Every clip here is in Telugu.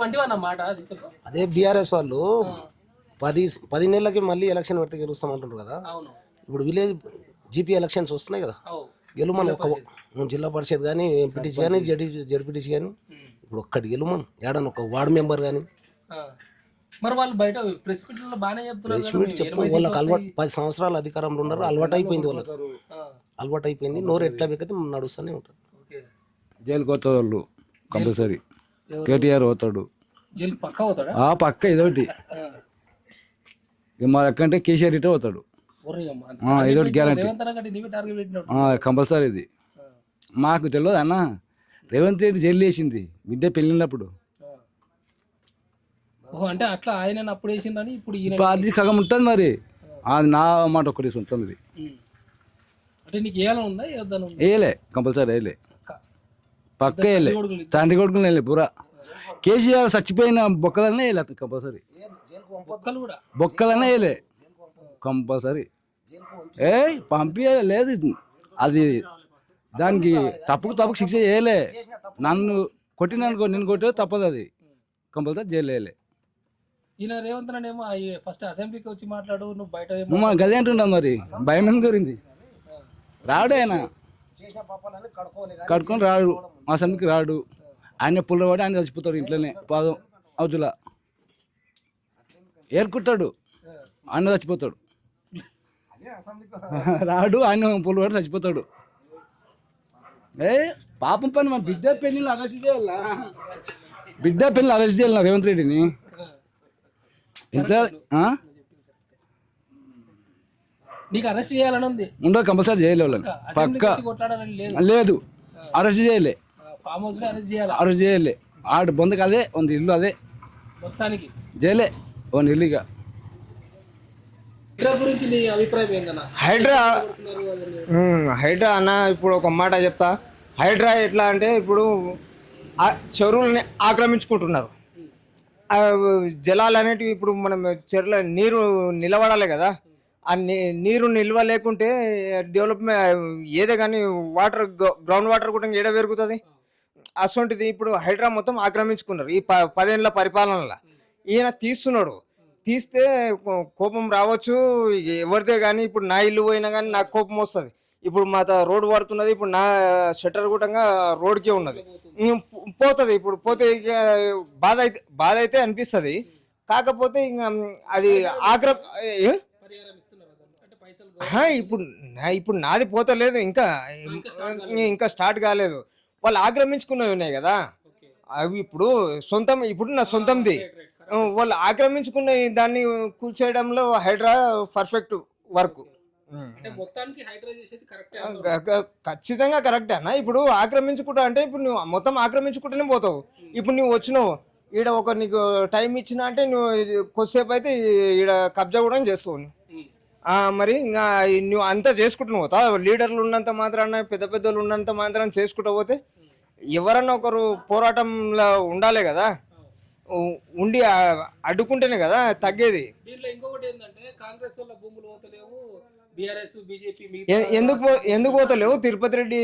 అది చెప్పు. అదే బీఆర్ఎస్ వాళ్ళు పది పది నెలలకి మళ్ళీ ఎలక్షన్ పెడితే గెలుస్తామంటున్నారు కదా. అవును. ఇప్పుడు విలేజ్ జీపీ ఎలక్షన్స్ వస్తున్నాయి కదా. గెలుమని ఒక జిల్లా పరిషత్ కానీ ఎంపీటీసీ కానీ జడి జడ్పీటీసీ కానీ ఇప్పుడు ఒక్కటి గెలుమని ఏడని ఒక వార్డు మెంబర్ కానీ ఆ. మరి వాళ్ళు బయట ప్రెస్ మీట్లో బాగానే చెప్తున్నారు కదా, వాళ్ళకి అలవాటు పది సంవత్సరాలు అధికారంలో ఉన్నారు అలవాటు అయిపోయింది వాళ్ళకి. అలవాటు అయిపోయింది నోరు ఎట్లా పెక్కితే నడుస్తూనే ఉంటారు. ఓకే. జైలుకి పోతాడు వాళ్ళు కంపల్సరీ. కేటీఆర్ పోతాడు. పక్క ఆ పక్క ఇదొకటి. మరి ఎక్కంటే కేసీఆర్ ఇటే పోతాడు. ఇదొకటి గ్యారంటీ కంపల్సరీ ఇది. మాకు తెలియదు అన్న? రేవంత్ రెడ్డి జైలు వేసింది బిడ్డ పెళ్ళినప్పుడు అంటే అట్లా ఆయన అప్పుడు వేసిందని ఇప్పుడు అది సగం ఉంటుంది మరి. అది నా మాట ఒక్కటి సొంతం ఇది. అంటే నీకు ఏమైనా ఉందా? వేయలే కంపల్సరీ వేయలే పక్క కొడుకులు తండ్రి కొడుకుని వేయలే పూరా కేసీఆర్ చచ్చిపోయిన బొక్కలనే వేయలే కంపల్సరీ. ఒక్కలు కూడా. బొక్కలనే వేయలే కంపల్సరీ. ఏ పంపి లేదు. అది దానికి తప్పుకు తప్పుకు శిక్ష చేయలే. నన్ను కొట్టిననుకో నేను కొట్టే తప్పదు అది. కంపల్సరీ జైలు వేయలే ఈయన రేవంత్ ఏమో ఫస్ట్ అసెంబ్లీకి వచ్చి మాట్లాడు నువ్వు బయట గది అంటున్నాం మరి? భయం ఎందుకు గురించి రాడు ఆయన. కట్టుకొని రాడు. మా సమికి రాడు. ఆయన పుల్లవాడు ఆయన చచ్చిపోతాడు ఇంట్లోనే. పాదం అవతుల. ఏరుకుంటాడు. ఆయన చచ్చిపోతాడు. రాడు ఆయన పుల్లవాడు చచ్చిపోతాడు. ఏ పాపం పని మా బిడ్డ పెళ్ళిని అరెస్ట్ చేయాలా? బిడ్డ పెళ్ళిని అరెస్ట్ చేయాలి రేవంత్ రెడ్డిని? ఎంత? నీకు అరెస్ట్ చేయాలని ఉంది. ఉండదు కంపల్సరీ చేయలే వాళ్ళని. అసెంబ్లీకి పక్క. లేదు. లేదు. అరెస్ట్ చేయలే. ఫామ్ హౌస్ అరెస్ట్ చేయాలి? అరెస్ట్ చేయలే. ఆడు బొందకు అదే ఉంది ఇల్లు అదే. మొత్తానికి. చేయలే ఓన్ ఇల్లు ఇక. హైడ్రా గురించి నీ అభిప్రాయం ఏందన్నా? హైడ్రా హైడ్రా అన్న ఇప్పుడు ఒక మాట చెప్తా. హైడ్రా ఎట్లా అంటే ఇప్పుడు ఆ చెరువులని ఆక్రమించుకుంటున్నారు. ఆ జలాలు అనేటివి ఇప్పుడు మనం చెరువుల నీరు నిలబడాలి కదా. ఆ నీ- నీరు నిల్వ లేకుంటే డెవలప్మెంట్ ఏదే కానీ వాటర్ గ్రౌండ్ వాటర్ కూడా ఏడ పెరుగుతుంది? అసొంటిది ఇప్పుడు హైడ్రా మొత్తం ఆక్రమించుకున్నారు. ఈ ప పదేళ్ళ పరిపాలనలో. ఈయన తీస్తున్నాడు. తీస్తే కోపం రావచ్చు. ఎవరిదే కానీ ఇప్పుడు నా ఇల్లు పోయినా కానీ నాకు కోపం వస్తుంది. ఇప్పుడు మా రోడ్డు పడుతున్నది ఇప్పుడు నా షట్టర్ కూడంగా రోడ్కే ఉన్నది. పోతుంది ఇప్పుడు. పోతే ఇక బాధ అయితే బాధ అయితే అనిపిస్తుంది. కాకపోతే ఇంకా అది ఆగ్ర ఇప్పుడు నా ఇప్పుడు నాది పోతలేదు ఇంకా ఇంకా స్టార్ట్ కాలేదు. వాళ్ళు ఆక్రమించుకున్నవి ఉన్నాయి కదా. అవి ఇప్పుడు సొంతం ఇప్పుడు నా సొంతంది. వాళ్ళు ఆక్రమించుకున్న దాన్ని కూల్చేయడంలో హైడ్రా పర్ఫెక్ట్ వర్క్. ఖచ్చితంగా కరెక్టే అన్న. ఇప్పుడు ఆక్రమించుకుంటా అంటే ఇప్పుడు నువ్వు మొత్తం ఆక్రమించుకుంటూనే పోతావు. ఇప్పుడు నువ్వు వచ్చినావు. ఈడ ఒక నీకు టైం ఇచ్చినా అంటే నువ్వు కొద్దిసేపు అయితే ఈడ కబ్జా కూడా చేస్తావు మరి ఇంకా నువ్వు అంతా చేసుకుంటున్నావు పోతా లీడర్లు ఉన్నంత మాత్రాన పెద్ద పెద్దలు ఉన్నంత మాత్రాన చేసుకుంటూ పోతే ఎవరన్నా ఒకరు పోరాటంలో ఉండాలి కదా. ఉండి అడ్డుకుంటేనే కదా తగ్గేది. దీంట్లో ఇంకొకటి ఏంటంటే కాంగ్రెస్ వల్ల భూములు పోతలేవు బీఆర్ఎస్ బీజేపీ ఎ- ఎందుకు ఎందుకు పోతలేవు? తిరుపతి రెడ్డి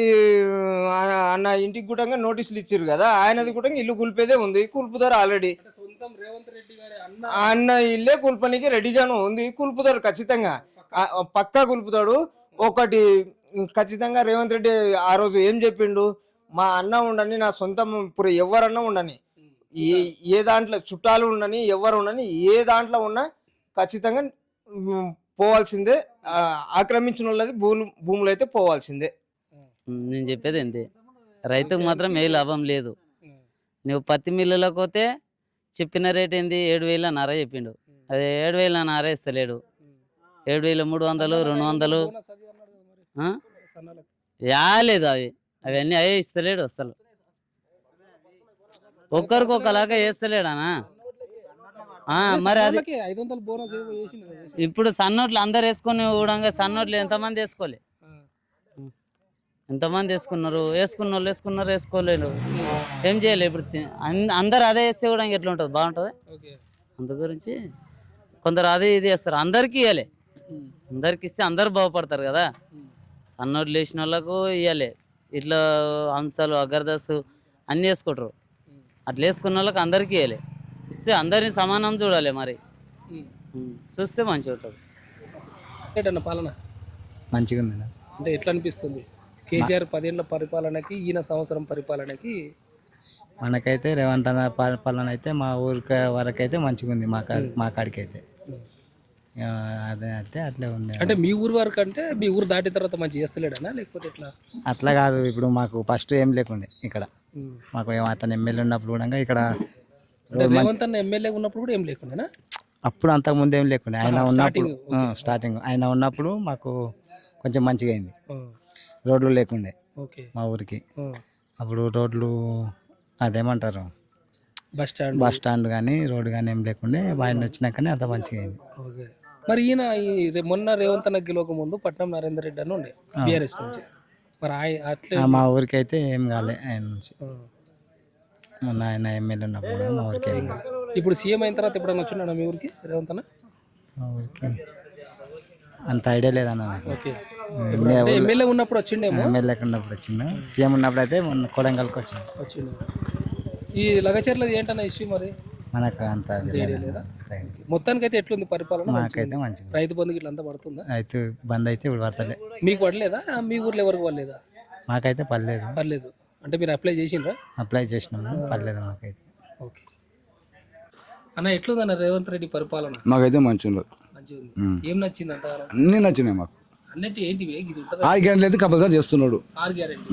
అన్న ఇంటికి కూడా నోటీసులు ఇచ్చారు కదా. ఆయనది కూడా ఇల్లు కూల్పేదే ఉంది. కూల్పుతారు ఆల్రెడీ. సొంతం రేవంత్ రెడ్డి గారి అన్న అన్న ఇల్లే కూల్పనికి రెడీగాను ఉంది. కూల్పుతారు ఖచ్చితంగా. పక్కా కులుపుతాడు ఒకటి ఖచ్చితంగా రేవంత్ రెడ్డి ఆ రోజు ఏం చెప్పిండు? మా అన్న ఉండని నా సొంతం ఇప్పుడు ఎవరన్నా ఉండని ఏ ఏ దాంట్లో చుట్టాలు ఉండని ఎవరు ఉండని ఏ దాంట్లో ఉన్నా ఖచ్చితంగా పోవాల్సిందే. ఆక్రమించిన వాళ్ళది భూములు భూములు అయితే పోవాల్సిందే. నేను చెప్పేది అంతే రైతుకు మాత్రం ఏ లాభం లేదు. నువ్వు పత్తి మిల్లులోకి పోతే చెప్పిన రేట్ ఏంది? ఏడు వేల నర చెప్పిండు. అదే ఏడు వేల నర ఇస్తలేడు. ఏడు వేల మూడు వందలు రెండు వందలు యాలేదు అవి. అవన్నీ అయ్యే ఇస్తలేడు అసలు ఒక్కరికి ఒకలాగా వేస్తలేడానా మరి అది. ఇప్పుడు సన్నోట్లు అందరు వేసుకొని కూడా సన్నోట్లు ఎంతమంది వేసుకోలే. ఎంతమంది వేసుకున్నారు? వేసుకున్న వాళ్ళు వేసుకున్నారు వేసుకోలేరు. ఏం చేయలేదు ఇప్పుడు అందరు అదే వేస్తే కూడా ఎట్లా ఉంటుంది బాగుంటుంది? అందు గురించి కొందరు అదే ఇది వేస్తారు అందరికీ ఇవ్వాలి అందరికి ఇస్తే అందరు బాగుపడతారు కదా. సన్నోట్లు వేసిన వాళ్ళకు ఇవ్వాలి ఇట్లా అంశాలు అగర్దస్ అన్నీ వేసుకుంటారు. అట్లా వేసుకున్న వాళ్ళకి అందరికీ ఇవ్వాలి ఇస్తే అందరిని సమానం చూడాలి మరి. చూస్తే మంచిగా ఉంటుంది. ఏంటన్న పాలన? మంచిగా ఉంది అంటే ఎట్లా అనిపిస్తుంది? కేసీఆర్ పదేళ్ళ పరిపాలనకి ఈయన సంవత్సరం పరిపాలనకి? మనకైతే రేవంత్ అన్న పా- పాలన అయితే మా ఊరికి వరకైతే మంచిగా ఉంది మా కా మా కాడికి అయితే అదే అయితే అట్లే ఉంది. అంటే మీ ఊరు వరకు అంటే మీ ఊరు దాటిన తర్వాత మంచి చేస్తలేడనా? లేకపోతే ఎట్లా? అట్లా కాదు ఇప్పుడు మాకు ఫస్ట్ ఏం లేకుండే ఇక్కడ. మాకు అతను ఎమ్మెల్యే ఉన్నప్పుడు కూడా ఇక్కడ రేవంత్ అన్న ఎమ్మెల్యే ఉన్నప్పుడు కూడా ఏం లేకుండా అప్పుడు అంతకు ముందు ఏం లేకుండే. ఆయన ఉన్నప్పుడు స్టార్టింగ్ ఆయన ఉన్నప్పుడు మాకు కొంచెం మంచిగా అయింది. రోడ్లు లేకుండే మా ఊరికి. అప్పుడు రోడ్లు అదేమంటారు? Bus stand. బస్ స్టాండ్ కానీ రోడ్డు కానీ ఏం లేకుండే. ఆయన వచ్చినాకనే అంత మంచిగా అయింది. మరి ఈయన ఈ రే- మొన్న రేవంత్ అన్న గెలవక ముందు పట్నం నరేందర్ రెడ్డి అని ఉండే బీఆర్ఎస్ నుంచి. మరి ఆయన అట్లే ఆ, మా ఊరికి అయితే ఏం కాలే ఆయన నుంచి. ఆ. మొన్న ఆయన ఎమ్మెల్యే ఉన్నప్పుడు కూడా మా ఊరికి ఏం కాలే. ఇప్పుడు సీఎం అయిన తర్వాత ఎప్పుడైనా వచ్చిన్నాడా మీ ఊరికి రేవంత్ అన్న? మా ఊరికి అంత ఐడియా లేదన్న నాకు. ఓకే. ఎమ్మెల్యే అంటే ఎమ్మెల్యే ఉన్నప్పుడు వచ్చిండేమో? ఎమ్మెల్యే ఉన్నప్పుడు వచ్చిండు. సీఎం ఉన్నప్పుడు అయితే మొన్న కొడంగల్కి వచ్చిండు. వచ్చిండు. ఈ లగచర్లది ఏంటన్న ఇష్యూ మరి? మనకు అంత. మొత్తానికి అయితే ఎట్లుంది పరిపాలన? మాకైతే మంచిగా రైతు బంధుకి ఇట్లా అంతా పడుతుందా? అయితే బంద్ అయితే ఇప్పుడు పడతలే. మీకు పడలేదా? మీ ఊర్లో ఎవరికి పడలేదా? మాకైతే పర్లేదు పర్లేదు అంటే మీరు అప్లై చేసిండ్రా? అప్లై చేసినాము పర్లేదు మాకైతే. ఓకే. అన్న ఎట్లుందన్న రేవంత్ రెడ్డి పరిపాలన? మాకైతే ఉండదు మంచిగా ఉంది. ఏం నచ్చింది అంత? అన్నీ నచ్చినాయి మాకు. అన్నట్టు ఏంటివి? ఇది ఉంటుంది? ఆరు గంటలు అయితే కంపల్సరీ చేస్తున్నాడు. ఆరు గ్యారెంటీ.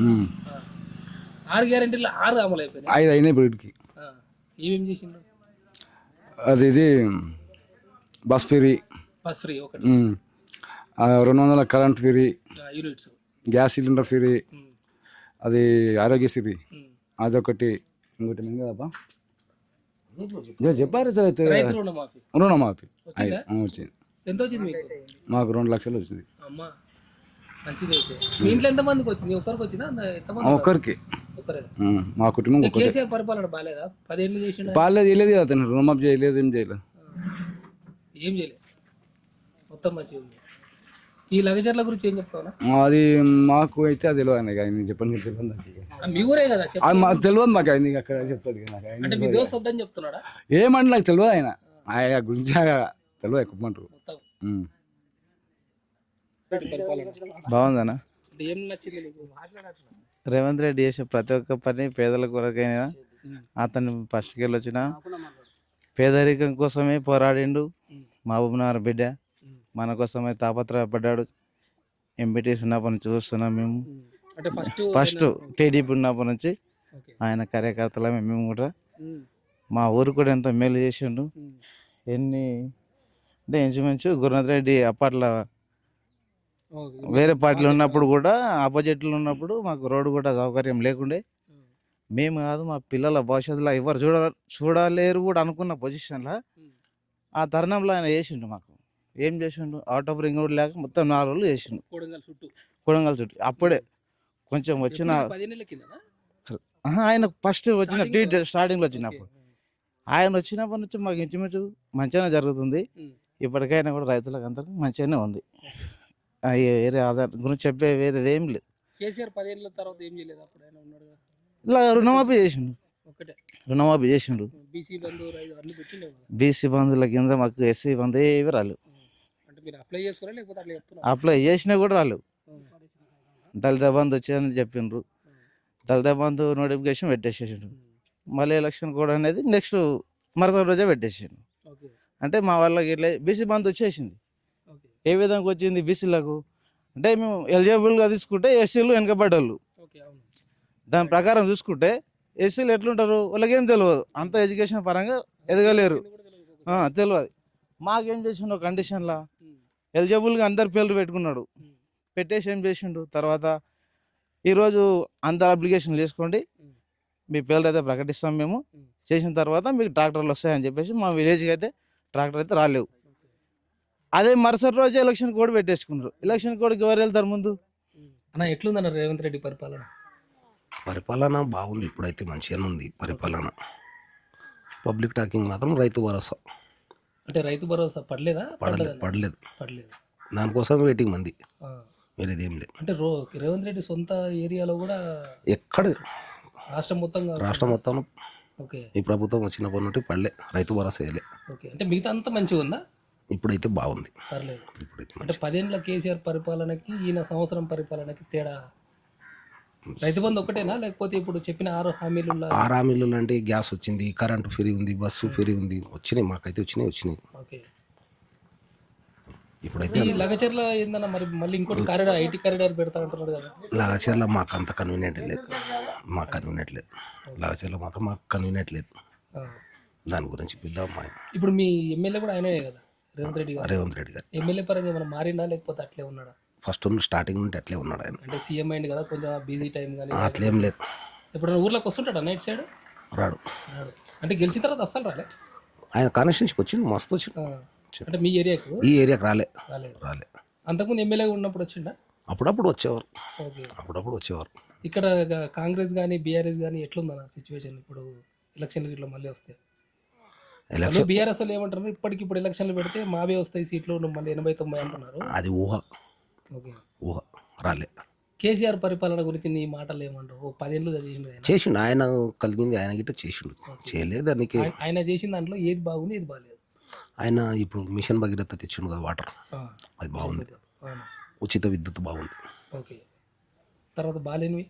ఆరు గ్యారెంటీలు ఆరు అమలు అయిపోయినాయి. ఐదు అయినాయి ఇప్పటికి. ఆ. ఏమేం చేసిండ్రు? అది ఇది బస్ ఫ్రీ బస్ ఫ్రీ ఒకటి రెండు వందల current free. Units. Gas cylinder free. అది ఆరోగ్యశ్రీ అదొకటి. ఇంకోటి ఏం కదబ్బా చెప్పారు రుణమాఫీ. వచ్చిందా? ఎంత వచ్చింది మీకు? మాకు రెండు లక్షలు వచ్చింది. అమ్మా. మంచిది అయితే. మీ ఇంట్లో ఎంత మందికి వచ్చింది? ఒకరికి ఎంతమంది ఒక్కరికి ఒకరే. ఉమ్, మా కుటుంబం కేసీఆర్ పరిపాలన బాగాలేదా? పదేళ్ళు బాగాలేదు చేయలేదు కదా అతను. రుణమాఫీ చేయలేదు ఏం చేయలేదు. ఏం చేయలేదు. మొత్తం మంచిగా ఉంది. ఈ గురించి ఏం చెప్తావునా అది మాకు అయితే అది తెలియదు ఆయన నేను చెప్పండి తెలియదు నాకు. మీ ఊరే కదా అది మాకు తెలియదు మాకు ఆయన అక్కడ చెప్తాడు నాకు అంటే మీ దోస్త్ వద్దని చెప్తున్నాడా? ఏమంటే నాకు తెలియదు ఆయన. ఆయన గురించి తెలియదు ఎక్కువ మొత్తం. నీకు? రేవంత్ రెడ్డి చేసే ప్రతి ఒక్క పని పేదల కొరకైనా అతను ఫస్ట్కి వచ్చిన పేదరికం కోసమే పోరాడిండు మహబూబ్నగర్ బిడ్డ. మన కోసమే తాపత్రయపడ్డాడు. ఎంపీటీస్ ఉన్నప్పటి నుంచి చూస్తున్నాం మేము. ఫస్ట్ టీడీపీ ఉన్నప్పటి నుంచి ఆయన కార్యకర్తలమే మేము కూడా. మా ఊరు కూడా ఎంతో మేలు చేసిండు. ఎన్ని అంటే ఇంచుమించు గురునాథ్ రెడ్డి అప్పట్లో వేరే పార్టీలు ఉన్నప్పుడు కూడా ఆపోజిట్లు ఉన్నప్పుడు మాకు రోడ్డు కూడా సౌకర్యం లేకుండే. మేము కాదు మా పిల్లల భవిష్యత్తులో ఎవరు చూడ చూడలేరు కూడా అనుకున్న పొజిషన్లో ఆ తరుణంలో ఆయన చేసిండు మాకు. ఏం చేసిండు? అవుట్ ఆఫ్ రింగ్ రోడ్ లేక మొత్తం నాలుగు రోజులు చేసిండు. కొడంగల్ చుట్టూ. కొడంగల్ చుట్టూ. అప్పుడే కొంచెం వచ్చిన ఆయన ఫస్ట్ వచ్చిన Starting టీ లో? స్టార్టింగ్లో వచ్చినప్పుడు ఆయన వచ్చినప్పటి నుంచి మాకు ఇంచుమించు మంచిగానే జరుగుతుంది. ఇప్పటికైనా కూడా రైతులకు అందరికి మంచిగానే ఉంది. వేరే ఆధార్ గురించి చెప్పే వేరేది ఏం లేదు. కేసీఆర్ పదేళ్ళ తర్వాత ఏం చేయలేదు అప్పుడు ఆయన ఉన్నాడు ఇలా రుణమాఫీ చేసిండు. ఒకటే. రుణమాఫీ చేసిండు. బీసీ బంధు అన్ని పెట్టిండే బీసీ బంధువుల కింద మాకు ఎస్సీ బంధు ఏవి రాలేవు అంటే మీరు అప్లై చేసుకోరా లేకపోతే అట్లా చెప్తున్నా అప్లై చేసినా కూడా రాలేవు దళిత బంధు వచ్చాయని చెప్పిండ్రు. దళిత బంధు నోటిఫికేషన్ పెట్టేసేసిండు. మళ్ళీ ఎలక్షన్ కూడా అనేది నెక్స్ట్ మరుసటి రోజే పెట్టేసిండు. అంటే మా వాళ్ళకి ఇట్లా బీసీ బంధు వచ్చేసింది. ఏ విధంగా వచ్చింది బీసీలకు? అంటే మేము ఎలిజిబుల్గా తీసుకుంటే ఎస్సీలు వెనకబడ్డోళ్ళు దాని ప్రకారం చూసుకుంటే ఎస్సీలు ఎట్లుంటారు? వాళ్ళకేం తెలియదు. అంత ఎడ్యుకేషన్ పరంగా ఎదగలేరు. తెలియదు. మాకేం చేసిండు కండిషన్లా. ఎలిజిబుల్గా అందరు పేర్లు పెట్టుకున్నాడు. పెట్టేసి ఏం చేసిండు? తర్వాత ఈరోజు అందరు అప్లికేషన్ చేసుకోండి. మీ పేర్లు అయితే ప్రకటిస్తాం మేము. చేసిన తర్వాత మీకు ట్రాక్టర్లు వస్తాయని చెప్పేసి మా విలేజ్కి అయితే ట్రాక్టర్ అయితే రాలేవు. అదే మరుసటి రోజు ఎలక్షన్ కోడ్ పెట్టేసుకున్నారు. ఎలక్షన్ కోడ్కి ఎవరు వెళ్తారు ముందు? అన్న ఎట్లుందన్న రేవంత్ రెడ్డి పరిపాలన? పరిపాలన బాగుంది ఇప్పుడైతే మంచిగానే ఉంది పరిపాలన. పబ్లిక్ టాకింగ్ మాత్రం రైతు భరోసా. అంటే రైతు భరోసా పడలేదా? పడలేదు? పడలేదు. పడలేదు. దానికోసం వెయిటింగ్ మంది. ఆ. వేరేది ఏం లేదు. అంటే రో రేవంత్ రెడ్డి సొంత ఏరియాలో కూడా ఎక్కడ? రాష్ట్రం మొత్తంగా రాష్ట్రం మొత్తం. ఓకే. ఈ ప్రభుత్వం వచ్చినప్పటి నుండి పడలే రైతు భరోసా వేయలే. ఓకే. అంటే మిగతా అంతా మంచిగా ఉందా? ఇప్పుడైతే బాగుంది. పర్లేదు. ఇప్పుడైతే అంటే పదేండ్ల కేసీఆర్ పరిపాలనకి ఈయన సంవత్సరం పరిపాలనకి తేడా? రైతు బంధు ఒకటేనా? లేకపోతే ఇప్పుడు చెప్పిన ఆరు హామీలు ఆరామిల్లు అంటే గ్యాస్ వచ్చింది కరెంటు ఫ్రీ ఉంది బస్సు ఫ్రీ ఉంది. వచ్చినాయి మాకైతే వచ్చినాయి వచ్చినాయి. ఓకే. ఇప్పుడైతే ఈ లగచర్ల ఏందన్నా మరి మళ్ళీ ఇంకోటి కారిడార్ ఐటీ కారిడార్ పెడతా అంటున్నారు కదా. లాగచర్ల మాకు అంత కన్వీనియంట్ లేదు. మాకు కన్వీనియంట్ లేదు. లాగచర్ల మాత్రం మాకు కన్వీనియంట్ లేదు. దాని గురించి పెద్ద ఇప్పుడు మీ ఎమ్మెల్యే కూడా ఆయనే కదా? రేవంత్ రెడ్డి గారు? రేవంత్ రెడ్డి గారు. ఎమ్మెల్యే పరంగా ఏమైనా మారిందా? లేకపోతే అట్లే ఉన్నాడా? ఫస్ట్ స్టార్టింగ్ నుండి అట్లే ఉన్నాడు ఆయన. అంటే సీఎం అయింది కదా కొంచెం బిజీ టైం కానీ అట్లేం లేదు. ఎప్పుడైనా ఊర్లోకి వస్తుంటాడా నైట్ సైడ్? రాడు. రాడు. అంటే గెలిచిన తర్వాత అస్సలు రాలే? ఆయన కాన్స్టిట్యూన్సీకి వచ్చిండు మస్తు వచ్చిండు. ఆ. అంటే మీ ఏరియాకు? ఈ ఏరియాకి రాలే. రాలేదు. రాలే. అంతకుముందు ఎమ్మెల్యేగా ఉన్నప్పుడు వచ్చిండా? అప్పుడప్పుడు వచ్చేవారు. ఓకే. అప్పుడప్పుడు వచ్చేవారు. ఇక్కడ కాంగ్రెస్ కానీ బీఆర్ఎస్ కానీ ఎట్లుందన్న సిచ్యువేషన్ ఇప్పుడు ఎలక్షన్లు ఇట్లా మళ్ళీ వస్తాయి ఎలక్షన్ బీఆర్ఎస్ ఏమంటారు? ఇప్పటికి ఇప్పుడు ఎలక్షన్లు పెడితే మావే వస్తాయి సీట్లు మళ్ళీ ఎనభై తొంభై అంటున్నారు. అది ఊహ. ఓకే. ఊహ. రాలే. కేసీఆర్ పరిపాలన గురించి నీ మాటలు ఏమంటావు? పదేళ్ళు చేసిండు చేసిండు. ఆయన కలిగింది ఆయన గిట్ట చేసిండు. చేయలేదు దానికి. ఆయన- చేసిన దాంట్లో ఏది బాగుంది ఏది బాగాలేదు ఆయన ఇప్పుడు మిషన్ భగీరథ తెచ్చిండు కదా వాటర్. అది బాగుంది. ఉచిత విద్యుత్ బాగుంది. ఓకే. తర్వాత బాగాలేనివి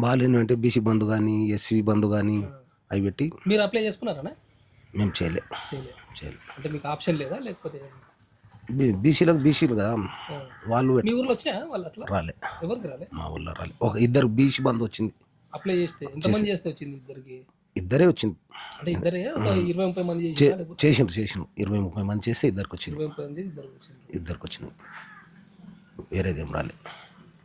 బాగాలేని అంటే బీసీ బంధు కానీ ఎస్సీ బంధు కానీ అవి పెట్టి మీరు అప్లై చేసుకున్నారా మేము చేయలే. చేయలేదు. చేయలే. అంటే మీకు ఆప్షన్ లేదా? లేకపోతే బీసీలకు బీసీలు కదా. వాళ్ళు మీ ఊర్లో వచ్చినా వాళ్ళు అట్లా? రాలే. ఎవరికి రాలే? మా ఊళ్ళో రాలే. ఒక ఇద్దరు బీసీ బంధు వచ్చింది. అప్లై చేస్తే ఎంతమంది చేస్తే వచ్చింది ఇద్దరికి? ఇద్దరే వచ్చింది. అంటే ఇద్దరే? ఇరవై ముప్పై మంది చేసిండ్రు చేసిండ్రు. ఇరవై ముప్పై మంది చేస్తే ఇద్దరికి వచ్చింది. ఇరవై ముప్పై మంది ఇద్దరికి వచ్చింది ఇద్దరికి వేరేదేం రాలే.